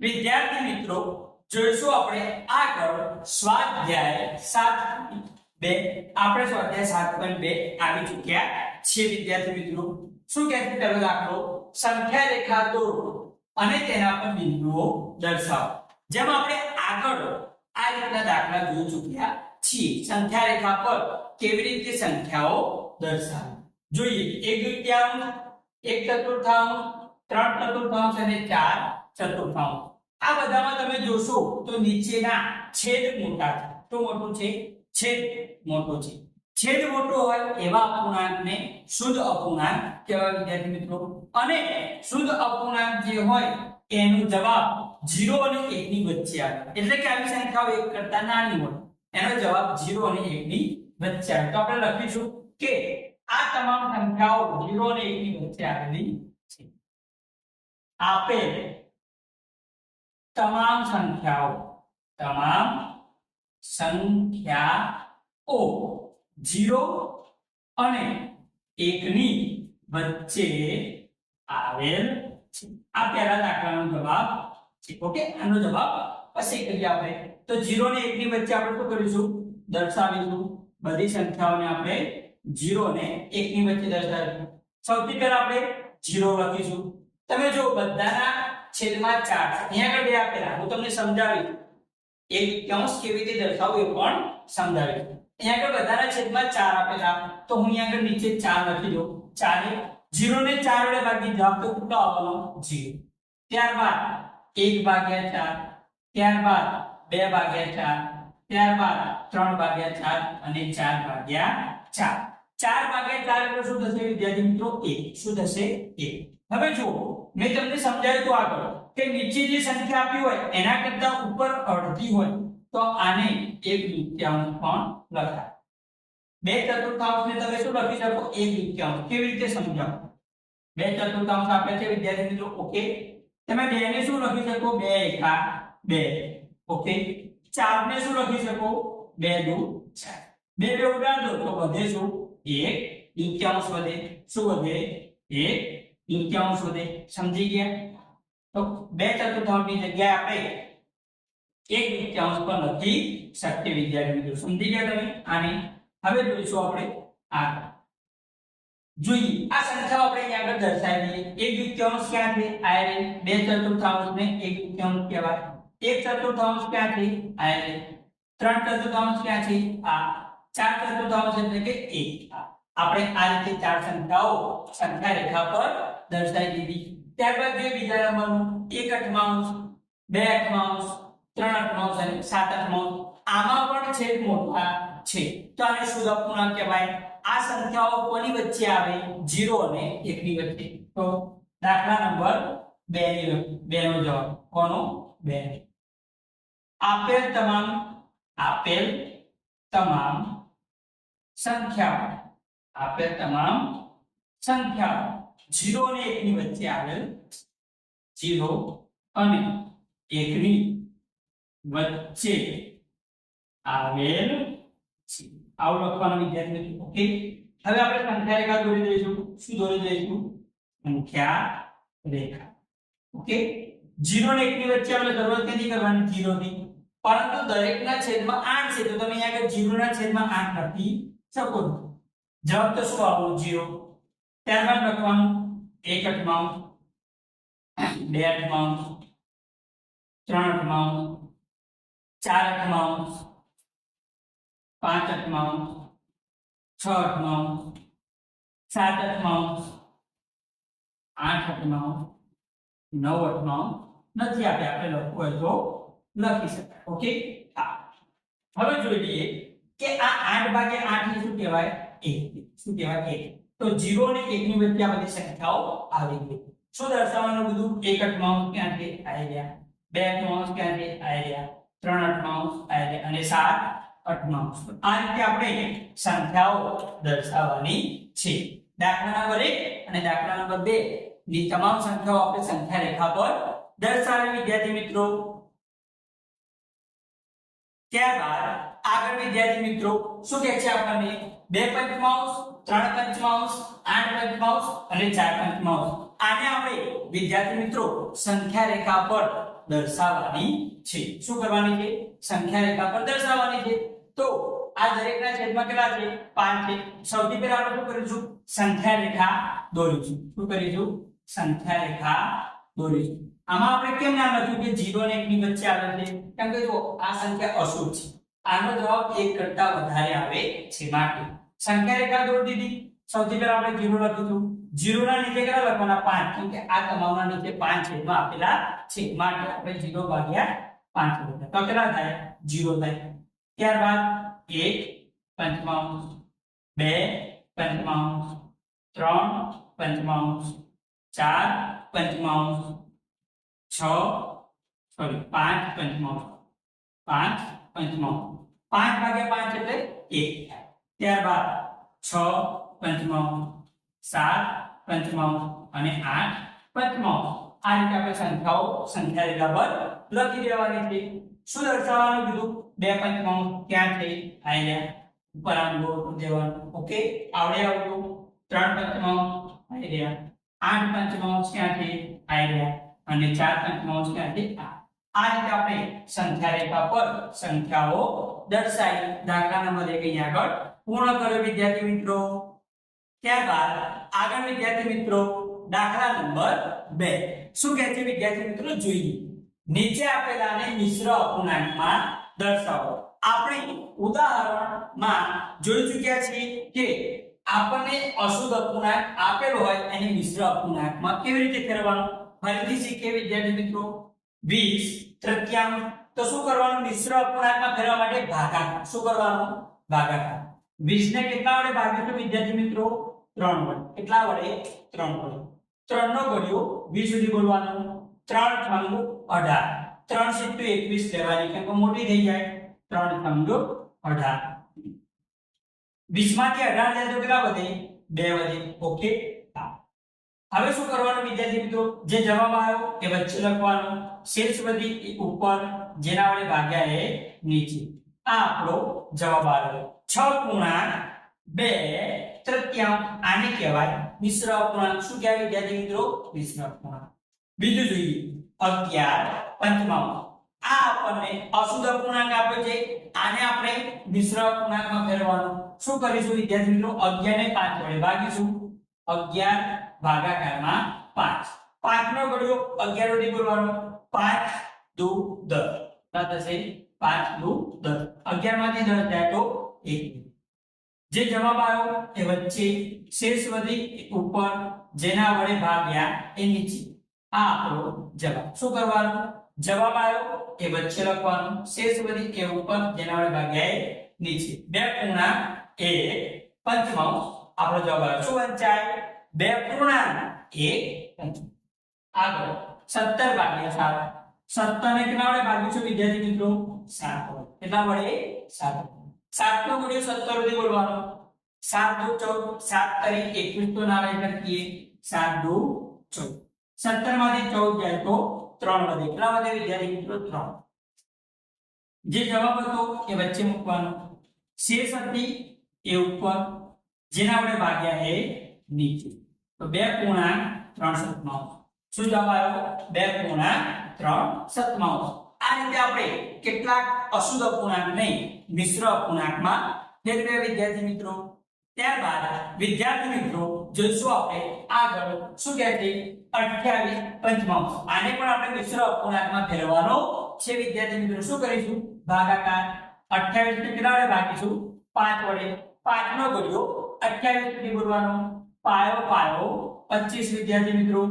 વિદ્યાર્થી મિત્રો, જોઈશું આપણે આગળ સ્વાધ્યાય સાત બે. આપણે સ્વાધ્યાય સાત પોઈન્ટ બે આવી ચૂક્યા છીએ વિદ્યાર્થી મિત્રો. શું કહે છે પહેલો દાખલો? સંખ્યા રેખા દોરો અને તેના પર બિંદુઓ દર્શાવો. જેમ આપણે આગળ આ રીતના દાખલા જોઈ ચૂક્યા છીએ, સંખ્યા રેખા પર કેવી રીતે સંખ્યાઓ દર્શાવે. જોઈએ, એક તૃતીયાંશ એક ચતુર્થાંશ ત્રણ ચતુર્થાંશ અને ચાર ચતુર્થાંશ. આ બધામાં તમે જોશો તો નીચેના છેદ મોટા છે. તો મોટું છે? છેદ મોટો છે. છેદ મોટો હોય એવા અપૂર્ણાંકને શુદ્ધ અપૂર્ણાંક કહેવાય વિદ્યાર્થી મિત્રો. અને શુદ્ધ અપૂર્ણાંક જે હોય એનો જવાબ 0 અને 1 ની વચ્ચે આવે. એટલે કે આવી સંખ્યાઓ એક કરતા નાની હોય. એનો જવાબ 0 અને 1 ની વચ્ચે આવે. તો આપણે લખીશું કે આ તમામ સંખ્યાઓ 0 અને 1 ની વચ્ચે આવેલી આપેલ તમામ સંખ્યાઓ તમામ સંખ્યાઓ, જીરો અને એકની વચ્ચે આવેલ છે. આ પહેલા દાખલાનો જવાબ છે. ઓકે? આનો જવાબ પછી કરીએ આપણે. તો જીરો ને એકની વચ્ચે આપણે શું કરીશું? દર્શાવીશું. બધી સંખ્યાઓને આપણે જીરો ને 1 ની વચ્ચે દર્શાવીશું. સૌથી પહેલા આપણે જીરો લખીશું. તમે જો બધાના છેદમાં 4 અહીંયા આગળ બે આપેલા, હું તમને સમજાવી એક કૌંસ કેવી રીતે દર્શાવવું એ પણ સમજાવી અહીંયા આગળ બધાના છેદમાં 4 આપેલા, તો હું અહીંયા આગળ નીચે 4 લખી દઉં. 4 0 ને 4 વડે ભાગી જવાબ તો કેટલો આવવાનો? 0 ત્યારબાદ 1 ભાગ્યા 4 ત્યારબાદ 2 ભાગ્યા 4 ત્યારબાદ 3 ભાગ્યા 4 અને 4 ભાગ્યા 4 4 ભાગ્યા 4 એટલે શું થશે વિદ્યાર્થી મિત્રો? 1 શું થશે? 1 હવે જુઓ. મેં તમને સમજાવ્યું તો આગળ કે નીચે જે સંખ્યા આપી હોય, એના કરતા ઉપર અડધી હોય, તો આને એક દૂત્યાંશ પણ લખાય. બે ચતુર્થાંશ ને તમે શું લખી શકો? એક દૂત્યાંશ કેવી રીતે સમજાવો? બે ચતુર્થાંશ આપે છે, વિદ્યાર્થી મિત્રો ઓકે તમે બે ને શું લખી શકો? બે એકા બે. ઓકે ચાર ને શું લખી શકો? બે દુ ચાર. બે બે ઉડાડ દો તો વધે શું? એક. દૂત્યાંશ વધે. શું વધે? એક. દૂત્યાંશ વધે સમજી ગયા? તો બે ચતુર્થાંશની જગ્યાએ આપણે એક દૂત્યાંશ પર લખી શકીએ, વિદ્યાર્થી મિત્રો. સમજી ગયા તમે? આને હવે જોઈશું આપણે આ જોઈએ, આ સંખ્યાઓ આપણે આગળ દર્શાવી દઈએ. એક દૂત્યાંશ ક્યાં છે? આ રે બે ચતુર્થાંશ એક દૂત્યાંશ કહેવાય. એક ચતુર્થાંશ ક્યાં છે? આ રે ત્રણ ચતુર્થાંશ ક્યાં છે? આ. ચાર ચતુર્થાંશ એટલે કે એક. આ આપણે આ રીતે ચાર સંખ્યાઓ, સંખ્યા રેખા પર દર્શાવી દીધી. ત્યારબાદ જોઈએ બીજા નંબરનું. એક અઠમાંશ, બે અઠમાંશ, ત્રણ અઠમાંશ અને સાત અઠમાંશ. આમાં પણ છેદ મોટા છે. તો આને શુદ્ધ અપૂર્ણાંક કહેવાય. આ સંખ્યાઓ કોની વચ્ચે આવે? 0 અને 1 ની વચ્ચે. તો દાખલા નંબર 2 ની 2 નો જવાબ કોનો? 2 આપેલ તમામ આપેલ તમામ સંખ્યાઓ. આપેલ તમામ સંખ્યાઓ. 0 અને 1 ની વચ્ચે આવેલ 0 અને 1 ની વચ્ચે આવેલ છે આવું લખવાનું વિદ્યાર્થી મિત્રો. ઓકે? હવે આપણે સંખ્યા રેખા દોરી દઈશું. શું દોરી દઈશું? સંખ્યા રેખા. ઓકે? 0 ને 1 ની વચ્ચે આપણે શરૂઆત ક્યાંથી કરવાની? 0 ની પરંતુ દરેકના છેદમાં 8 છે. તો તમે અહીંયા આગળ 0 ના છેદમાં 8 લખી શકો છો. જવાબ તો શું આવો જીરો. ત્યારબાદ લખવાનું. એક અટમાઉન્ટ. બે અટમાઉન્ટ. ત્રણ અટમાઉન્ટ. ચાર અઠમાંશ પાંચ અઠમાંશ છ અઠમાંશ સાત અઠમાંશ આઠ અટમાઉન્ટ. નવ અટમાઉન્ટ. નથી આપે આપણે લખવું હોય તો લખી શકાય. ઓકે? હા. હવે જોઈ લઈએ કે આ આઠ ભાગે આઠ શું કહેવાય? એક શું કહેવાય? એક. તો 0 અને 1 ની વચ્ચે આ બધી સંખ્યાઓ આવી ગઈ. શું દર્શાવવાનું બધું? એક અઠમાંશ ક્યાં છે આવી ગયા? બે અઠમાંશ ક્યાં છે આવી ગયા? ત્રણ અઠમાંશ આવી ગયા અને સાત અઠમાંશ આ રીતે આપણે સંખ્યાઓ દર્શાવવાની છે. દાખલા નંબર 1 અને દાખલા નંબર 2 ની તમામ સંખ્યાઓ આપણે સંખ્યા રેખા પર દર્શાવી વિદ્યાર્થી મિત્રો, ત્યારબાદ આગળ વિદ્યાર્થી મિત્રો, શું કહે છે આપણને? બે પંચમાંશ ત્રણ પંચમાંશ આઠ પંચમાંશ અને ચાર પંચમાંશ આને આપણે વિદ્યાર્થી મિત્રો સંખ્યા રેખા પર દર્શાવવાની છે. શું કરવાની છે? સંખ્યા રેખા પર દર્શાવવાની છે. તો આ દરેકના છેદમાં કેટલા છે? 5 છે. સૌથી પહેલા આપણે શું કરીશું? સંખ્યા રેખા દોરીશું. શું કરીશું? સંખ્યા રેખા દોરીશું. આમાં આપણે કેમ નામ લખ્યું કે 0 અને 1 ની વચ્ચે આવે છે? કેમ કે જો આ સંખ્યા અશુભ છે. આનો જવાબ 1 કરતા વધારે આવે છે માટે. સંખ્યા રેખા દોરી દીધી. સૌથી પહેલા આપણે 0 લખીશું 0 ના નીચે કેટલા લખવાના? 5 કેમ કે આ તમામના નીચે 5 છેદમાં આપેલા છે. માટે આપણે 0 ભાગ્યા 5 લખીએ તો કેટલા થાય? 0 થાય. ત્યારબાદ 1 પંચમાંશ 2 પંચમાંશ 3 પંચમાંશ 4 પંચમાંશ 6 સોરી 5 પંચમાંશ. 5 પંચમાંશ 5 ભાગ્યા પાંચ એટલે એક ત્યારબાદ 6 પંચમાંશ સાત પંચમાંશ અને આઠ પંચમાંશ આ રીતે સંખ્યાઓ સંખ્યા રેખા પર લખી દેવાની છે શું દર્શાવવાનું કીધું? બે પંચમાંશ ક્યાં છે? આયા ઉપર આમ ઓકે આવડે આવડું. ત્રણ પંચમાંશ આઈ રહ્યા. આઠ પંચમાંશ ક્યાં છે? રહ્યા. અને ચાર પંચમાંશ ક્યાં છે? આ. આ રીતે આપણે સંખ્યા રેખા પર સંખ્યાઓ દર્શાવી દાખલા નંબર એક અહીંયા આગળ પૂર્ણ કર્યો વિદ્યાર્થી મિત્રો. ત્યારબાદ આગળ વિદ્યાર્થી મિત્રો દાખલા નંબર બે. શું કહે છે વિદ્યાર્થી મિત્રો? જોઈએ નીચે આપેલાને મિશ્ર અપૂર્ણાંકમાં દર્શાવો. આપણે ઉદાહરણમાં જોઈ ચૂક્યા છીએ કે આપણને અશુદ્ધ અપૂર્ણાંક આપેલો હોય એને મિશ્ર અપૂર્ણાંકમાં કેવી રીતે ફેરવવાનો? ફરીથી શીખીએ વિદ્યાર્થી મિત્રો. 20 તૃતીયાંશ તો શું કરવાનું? મિશ્ર અપૂર્ણાંકમાં ફેરવવા માટે ભાગાકાર. શું કરવાનું? ભાગાકાર. 20 ને કેટલા વડે ભાગીશું વિદ્યાર્થી મિત્રો? 3 વડે. કેટલા વડે? 3 વડે. 3 નો ઘડિયો 20 સુધી બોલવાનું. 3 છંગુ 18 3 સીધું 21 લેવાની. કેમ કે મોટી થઈ જાય. 3 છંગુ 18 20 માંથી 18 જાય તો કેટલા વધે? 2 વધે. ઓકે. હવે શું કરવાનું વિદ્યાર્થી મિત્રો? જે જવાબ આવ્યો એ વચ્ચે લખવાનો શેષ વધી ઉપર જેના વડે ભાગ્યા એ નીચે. આ આપણો જવાબ આવ્યો. છ પૂર્ણાંક બે તૃતીયાંશ આને કહેવાય મિશ્ર અપૂર્ણાંક. શું કહેવાય વિદ્યાર્થી મિત્રો? મિશ્ર અપૂર્ણાંક. બીજું જોઈએ. અગિયાર પંચમાંશ આ આપણને અશુદ્ધ અપૂર્ણાંક આપ્યો છે. આને આપણે મિશ્ર અપૂર્ણાંકમાં ફેરવવાનું. શું કરીશું વિદ્યાર્થી મિત્રો? 11 ને 5 વડે ભાગીશું. 11 ભાગાકારમાં 5 5 નો ઘડિયો 11 વડે બોલવાનો. 5 દુ 10 કેટલા થશે 5 દુ 10 11 માંથી 10 જાય તો 1 જે જવાબ આવ્યો એ વચ્ચે શેષ વધી ઉપર જેના વડે ભાગ્યા એ નીચે. આ આપણો જવાબ. શું કરવાનું? જવાબ આવ્યો એ વચ્ચે લખવાનું. શેષ વધી એ ઉપર જેના વડે ભાગ્યા એ નીચે. બે પૂર્ણાંક એ પંચમાંશ. આપણો જવાબ આવ્યો. શું વંચાય? બે પૂર્ણાંક એક પંચમાંશ આગળ 17 ભાગ્યા 7 17 ને કેટલા વડે ભાગીશું વિદ્યાર્થી મિત્રો 7 વડે કેટલા વડે 7 7 નો ગુણ્યો 17 વડે બોલવાનો 7 દુ 14 7 તરી 21 તો ના લઈ શકીએ 7 દુ 14 17 માંથી 14 જાય તો 3 વધે કેટલા વધે વિદ્યાર્થી મિત્રો 3 જે જવાબ હતો એ વચ્ચે મૂકવાનો શેષ હતી એ ઉપર જેના વડે ભાગ્યા એ નીચે તો બે પૂર્ણાંક ત્રણ સતમાઉસ શું જવાબ બે પૂર્ણાંક ત્રણ સતમાઉસ આ રીતે આપણે કેટલાક અશુદ્ધ અપૂર્ણાંક નહીં, મિશ્ર અપૂર્ણાંકમાં ફેરવ્યા વિદ્યાર્થી મિત્રો. ત્યારબાદ વિદ્યાર્થી મિત્રો, જોઈશું આપણે આગળ શું કહે છે? 28 પંચમાંશ આને પણ આપણે મિશ્ર અપૂર્ણાંકમાં ફેરવવાનો છે. વિદ્યાર્થી મિત્રો, શું કરીશું? ભાગાકાર. 28 ને કેટલા વડે ભાગીશું. પાંચ વડે પાંચ નો ગુર્યો અઠ્યાવીસ સુધી બોલવાનો પાયો પાયો 25 વિદ્યાર્થી મિત્રો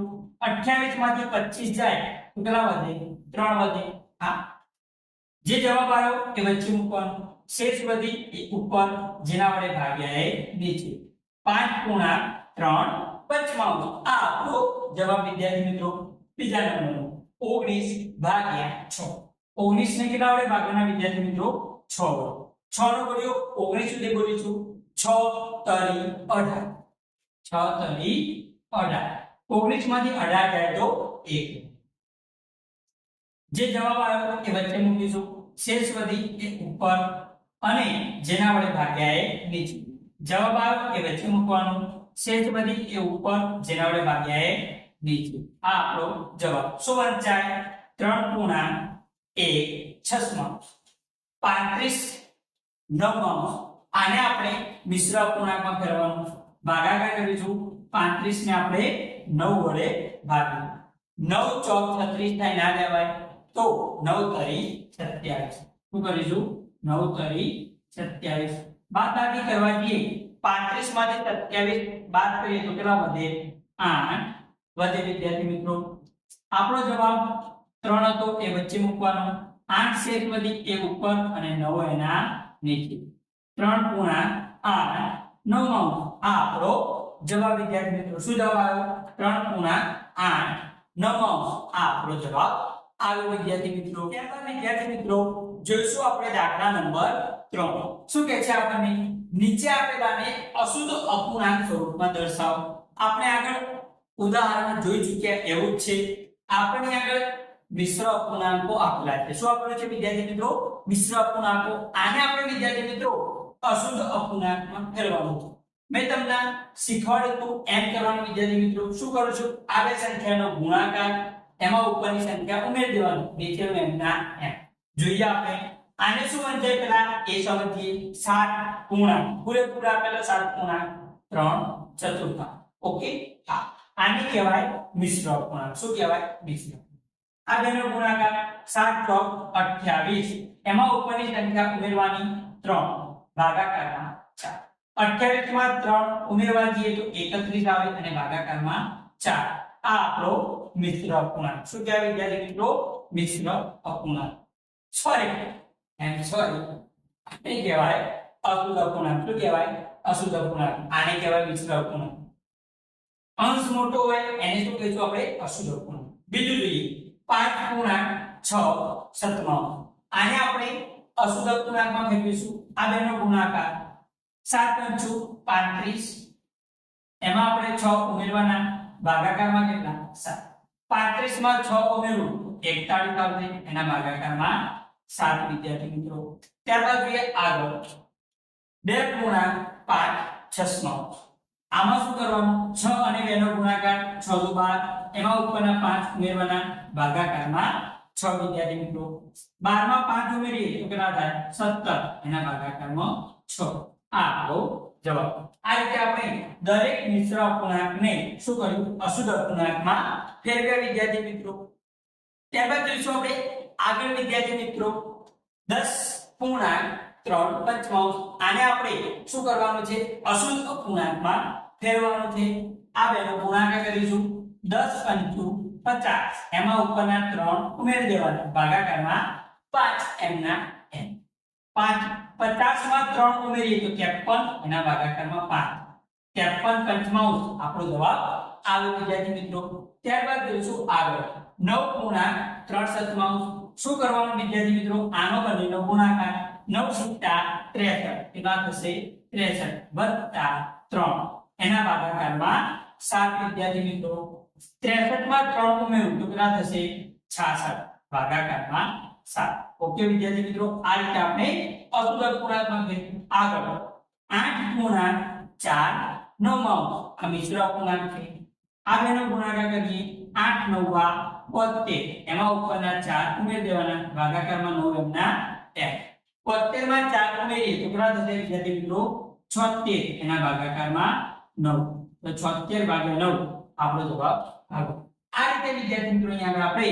28 માંથી 25 જાય તો કેટલા વધે? 3 વધે. હા. જે જવાબ આવ્યો એ વચ્ચે મૂકવાનો. શેષ એ ઉપર, જેના વડે ભાગ્યા એ નીચે. 5 પૂર્ણાંક 3 પંચમાંશ આ આપણો જવાબ વિદ્યાર્થી મિત્રો, બીજા નંબરનો. 19 ભાગ્યા 6 19 ને કેટલા વડે ભાગવાના વિદ્યાર્થી મિત્રો? 6 વડે. 6 નો ઘડિયો 19 સુધી બોલીશું 6 તરી 18 6 તરી 18 19 માંથી 18 જાય તો એક. જે જવાબ આવ્યો એ વચ્ચે મૂકીશું શેષ વધી એ ઉપર અને જેના વડે ભાગ્યા એ નીચે. જવાબ આવ્યો એ વચ્ચે મૂકવાનો. શેષ વધી એ ઉપર, જેના વડે ભાગ્યા એ નીચે. આ આપણો જવાબ. શું વંચાય ત્રણ પૂર્ણાંક એક છસમાંશ પાંત્રીસ નવમાંશ આને આપણે મિશ્ર અપૂર્ણાંકમાં ફેરવવાનું ભાગાકાર કરીશું. પાંત્રીસ ને આપણે નવ વડે ભાગીશું. નવ ચોક છત્રીસ થાય ના લેવાય તો નવ તરી સત્યાવીસ. શું કરીશું? નવ તરી સત્યાવીસ. બાદ બાકી કરવા જઈએ પાંત્રીસમાંથી સત્યાવીસ બાદ કરીએ તો કેટલા વધે? આઠ. વધે વિદ્યાર્થી મિત્રો. આપણો જવાબ ત્રણ હતો, એ વચ્ચે મૂકવાનો. આઠ શેષ વધી એ ઉપર અને નવ એના નીચે. ત્રણ પૂર્ણાંક આઠ. નવમાં આ આપણો જવાબ વિદ્યાર્થી મિત્રો શું જવાબ આવ્યો? ત્રણ પૂર્ણાંક આઠ. નવ આ આપણો જવાબ આવ્યો વિદ્યાર્થી મિત્રો. ત્યારબાદ વિદ્યાર્થી મિત્રો, જોઈશું આપણે દાખલા નંબર ત્રણ. શું કહે છે આપણને? નીચે આપેલાને અશુદ્ધ અપૂર્ણાંક સ્વરૂપમાં દર્શાવો. આપણે આગળ ઉદાહરણ જોઈ ચૂક્યા એવું જ છે. આપણે આગળ મિશ્ર અપૂર્ણાંકો આપેલા છે. શું આપેલું છે વિદ્યાર્થી મિત્રો? મિશ્ર અપૂર્ણાંકો. આને આપણે વિદ્યાર્થી મિત્રો અશુદ્ધ અપૂર્ણાંકમાં ફેરવવાનું છે. મેં તમને શીખવાડ્યું એમ કરવાનું વિદ્યાર્થી મિત્રો, શું કરું છું? આ બે સંખ્યાનો ગુણાકાર એમાં ઉપરની સંખ્યા ઉમેરી દેવાનું નીચેનું એમના એમ. જોઈએ આપણે, આને શું વંચાય પેલા એ સમજીએ, સાત પૂર્ણાંક. પૂરેપૂરા આપેલો સાત પૂર્ણાંક, ત્રણ ચતુર્થાંક. ઓકે? હા. આને કહેવાય મિશ્ર અપૂર્ણાંક શું કહેવાય? મિશ્ર આ બેનો ગુણાકાર સાત ચોક અઠ્યાવીસ. એમાં ઉપરની સંખ્યા ઉમેરવાની ત્રણ. ભાગાકારમાં ચાર અઠ્યાવીસમાં ત્રણ ઉમેરવા જઈએ તો એકત્રીસ આવે અને ભાગાકારમાં ચાર. આ આપણો મિશ્ર અપૂર્ણાંક. શું કહેવાય વિદ્યાર્થી મિત્રો? મિશ્ર અપૂર્ણાંક. સોરી એમ સોરી આને કહેવાય અશુદ્ધ અપૂર્ણાંક. શું કહેવાય? અશુદ્ધ અપૂર્ણાંક. આને કહેવાય મિશ્ર અપૂર્ણાંક. અંશ મોટો હોય એને શું કહીશું આપણે? અશુદ્ધ અપૂર્ણાંક. બીજું જોઈએ. પાંચ પૂર્ણાંક છ સત્તાવન આને આપણે અશુદ્ધ અપૂર્ણાંકમાં ફેરવીશું. આ બેનો ગુણાકાર સાત પંચું પાંત્રીસ. એમાં આપણે છ ઉમેરવાના. ભાગાકારમાં કેટલા? સાત. પાંત્રીસમાં છ ઉમેરવું. એકતાળીસ આવશે. એના ભાગાકારમાં સાત વિદ્યાર્થી મિત્રો. ત્યારબાદ જોઈએ આગળ. બે પૂર્ણાંક પાંચ છસમાં આમાં શું કરવાનું? છ અને બે ગુણાકાર છ દુ એમાં ઉપરના પાંચ ઉમેરવાના. ભાગાકારમાં છ વિદ્યાર્થી મિત્રો. બારમાં પાંચ ઉમેરીએ તો કેટલા થાય? સત્તર. એના ભાગાકારમાં છ. આપણો જવાબ. આ રીતે આપણે દરેક મિશ્ર અપૂર્ણાંકને શું કર્યું? અશુદ્ધ અપૂર્ણાંકમાં ફેરવ્યા વિદ્યાર્થી મિત્રો. ત્યારબાદ જોઈશું આપણે આગળ વિદ્યાર્થી મિત્રો. દસ, પૂર્ણાંક, ત્રણ, પંચમાંશ. આને આપણે શું કરવાનું છે? અશુદ્ધ અપૂર્ણાંકમાં ફેરવવાનું છે. આ બેનો ગુણાકાર કરીશું. દસ, પંચુ, પચાસ. એમાં ઉપરના ત્રણ ઉમેરી દેવાના. ભાગાકારમાં પાંચ એમના એમ. પાંચ પચાસમાં ત્રણ ઉમેરીએ તો ત્રેપન એના ભાગાકારમાં પાંચ ત્રેપન પંચમાંશ આપણો જવાબ આવે વિદ્યાર્થી મિત્રો ત્યારબાદ જોઈશું આગળ નવ પૂર્ણાંક ત્રણ સતમાંશ શું કરવાનું વિદ્યાર્થી મિત્રો આનો બંનેનો ગુણાકાર નવ સિત્તા ત્રેસઠ કેટલા થશે ત્રેસઠ વત્તા ત્રણ એના ભાગાકારમાં સાત વિદ્યાર્થી મિત્રો ત્રેસઠમાં ત્રણ ઉમેરું તો કેટલા થશે છાસઠ ભાગાકારમાં સાત ઓકે વિદ્યાર્થી મિત્રો આ રીતે આપણે અશુદ્ધ અપૂર્ણાંકમાં ફેરવીશું. આગળ આઠ પૂર્ણાંક ચાર નવમાં આ મિશ્ર અપૂર્ણાંક છે. આ બેનો ગુણાકાર કરીએ. આઠ નવા બોતેર. એમાં ઉપરના ચાર ઉમેર દેવાના. ભાગાકારમાં નવ એમના એક. બોતેરમાં ચાર ઉમેરીએ તો કેટલા થશે? વિદ્યાર્થી મિત્રો, છોતેર. એના ભાગાકારમાં નવ. તો છોતેર ભાગ્યા નવ. આપણો જવાબ આવ્યો આ રીતે વિદ્યાર્થી મિત્રો, અહીંયા આગળ આપણે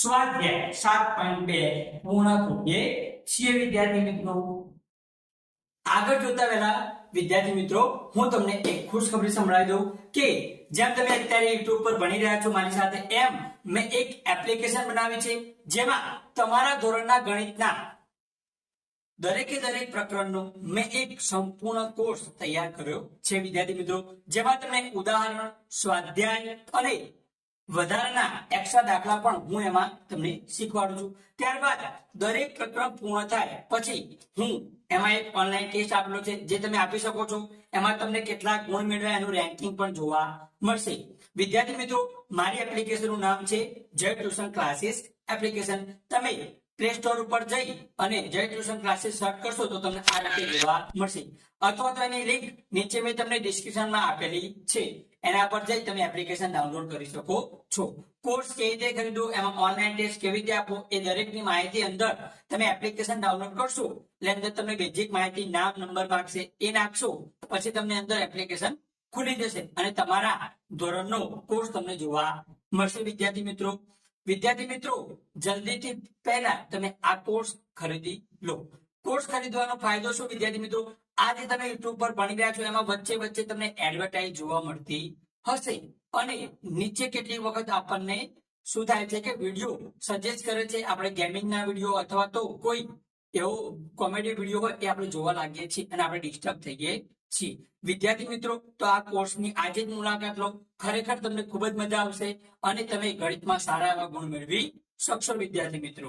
સ્વાધ્યાય સાત પોઈન્ટ બે પૂર્ણ કરીએ છીએ વિદ્યાર્થી મિત્રો. આગળ જોતા પહેલા, વિદ્યાર્થી મિત્રો, હું તમને એક ખુશખબરી સંભળાવી દઉં કે જેમ તમે અત્યારે યુટ્યુબ પર ભણી રહ્યા છો, મારી સાથે એમ મેં એક એપ્લિકેશન બનાવી છે, જેમાં તમારા ધોરણના ગણિતના દરેકે દરેક પ્રકરણનો મેં એક સંપૂર્ણ કોર્સ તૈયાર કર્યો છે, વિદ્યાર્થી મિત્રો. જેમાં તમને ઉદાહરણ, સ્વાધ્યાય અને વધારાના એક્સ્ટ્રા દાખલા પણ હું એમાં તમને શીખવાડું છું. ત્યારબાદ દરેક પ્રકરણ પૂર્ણ થાય પછી હું એમાં એક ઓનલાઈન ટેસ્ટ આપેલો છે, જે તમે આપી શકો છો. એમાં તમને કેટલા ગુણ મેળવ્યા એનું રેન્કિંગ પણ જોવા મળશે. વિદ્યાર્થી મિત્રો, મારી એપ્લિકેશનનું નામ છે જય ટ્યુશન ક્લાસીસ એપ્લિકેશન તમે પ્લે સ્ટોર ઉપર જઈ અને જય ટ્યુશન ક્લાસીસ સર્ચ કરશો તો તમને આ રીતે જોવા મળશે. અથવા તો એની લિંક નીચે મેં તમને ડિસ્ક્રિપ્શનમાં આપેલી છે. એના પર જઈ તમે એપ્લિકેશન ડાઉનલોડ કરી શકો છો. કોર્સ કેવી રીતે ખરીદવો, એમાં ઓનલાઈન ટેસ્ટ કેવી રીતે આપવો, એ દરેકની માહિતી અંદર તમે એપ્લિકેશન ડાઉનલોડ કરશો. એટલે અંદર તમને બેઝિક માહિતી, નામ નંબર માંગશે, એ નાખશો, પછી તમને અંદર એપ્લિકેશન ખુલી જશે. અને તમારા ધોરણનો કોર્સ તમને જોવા મળશે. વિદ્યાર્થી મિત્રો વિદ્યાર્થી મિત્રો, જલ્દીથી પહેલા તમે આ કોર્સ ખરીદી લો. કોર્સ ખરીદવાનો ફાયદો શું? વિદ્યાર્થી મિત્રો, આજે તમે યુટ્યુબ પર ભણી રહ્યા છો, એમાં વચ્ચે વચ્ચે તમને એડવર્ટાઇઝ જોવા મળતી હશે. અને નીચે કેટલીક વખત આપણને શું થાય છે કે વીડિયો સજેસ્ટ કરે છે, આપણે ગેમિંગના વીડિયો અથવા તો કોઈ એવો કોમેડી વીડિયો હોય, એ આપણે જોવા લાગીએ છીએ અને આપણે ડિસ્ટર્બ થઈએ છીએ. વિદ્યાર્થી મિત્રો, તો આ કોર્સની આજે જ મુલાકાત લો. ખરેખર તમને ખૂબ જ મજા આવશે અને તમે ગણિતમાં સારા એવા ગુણ મેળવી શકશો, વિદ્યાર્થી મિત્રો.